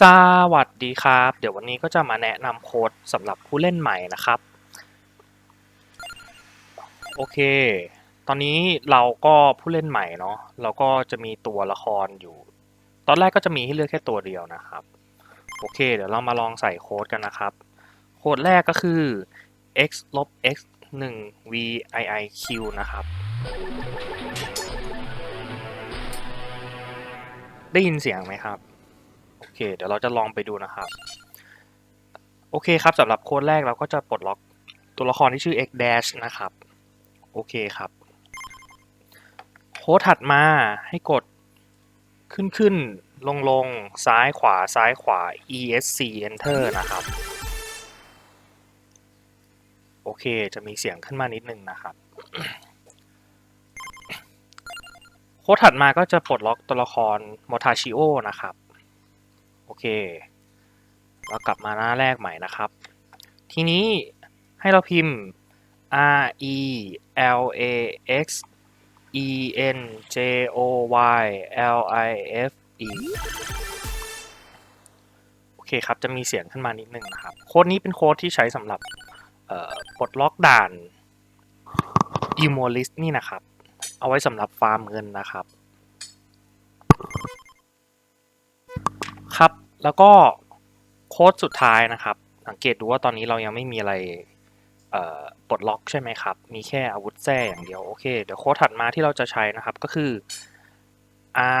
สวัสดีครับ เดี๋ยววันนี้ก็จะมาแนะนำโค้ดสำหรับผู้เล่นใหม่นะครับ โอเค ตอนนี้เราก็ผู้เล่นใหม่เนาะเราก็จะมีตัวละครอยู่ ตอนแรกก็จะมีให้เลือกแค่ตัวเดียวนะครับ โอเค เดี๋ยวเรามาลองใส่โค้ดกันนะครับ โค้ดแรกก็คือ x ลบ x 1 v i i q นะครับ ได้ยินเสียงไหมครับ เค เดี๋ยวเราจะลองไปดูนะครับ โอเคครับสำหรับโค้ดแรกเราก็จะปลดล็อกตัวละครที่ชื่อ x dash นะครับ โอเคครับ โค้ดถัดมาให้กดขึ้นขึ้นลงลงซ้ายขวาซ้ายขวา esc enter นะครับ โอเคจะมีเสียงขึ้นมานิดนึงนะครับโค้ดถัดมาก็จะปลดล็อกตัวละครม o ทาชิโอนะครับ เค เรากลับมาหน้าแรกใหม่นะครับ ทีนี้ให้เราพิมพ์ R E L A X E N J O Y L I F E โอเคครับ จะมีเสียงขึ้นมานิดนึงนะครับ โค้ดนี้เป็นโค้ดที่ใช้สำหรับปลดล็อกด่าน e m o l i s t นี่นะครับ เอาไว้สำหรับฟาร์มเงินนะครับ ครับ แล้วก็โค้ดสุดท้ายนะครับ สังเกตดูว่าตอนนี้เรายังไม่มีอะไรปลดล็อกใช่ไหมครับ มีแค่อาวุธแท้อย่างเดียว โอเค เดี๋ยวโค้ดถัดมาที่เราจะใช้นะครับก็คือ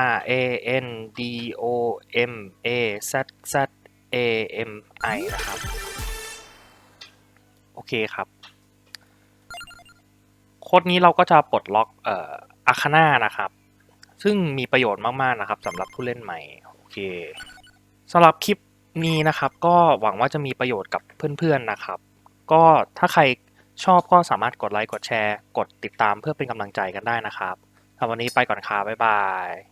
R A N D O M A Z Z A M I นะครับ โอเคครับ โค้ดนี้เราก็จะปลดล็อกเอ่ออาคาน่านะครับ ซึ่งมีประโยชน์มาก ๆ นะครับสำหรับผู้เล่นใหม่ โอเค สำหรับคลิปนี้นะครับ ก็หวังว่าจะมีประโยชน์กับเพื่อนๆนะครับ ก็ถ้าใครชอบก็สามารถกดไลค์กดแชร์ กดติดตามเพื่อเป็นกำลังใจกันได้นะครับสำหรับวันนี้ไปก่อนครับบ๊ายบาย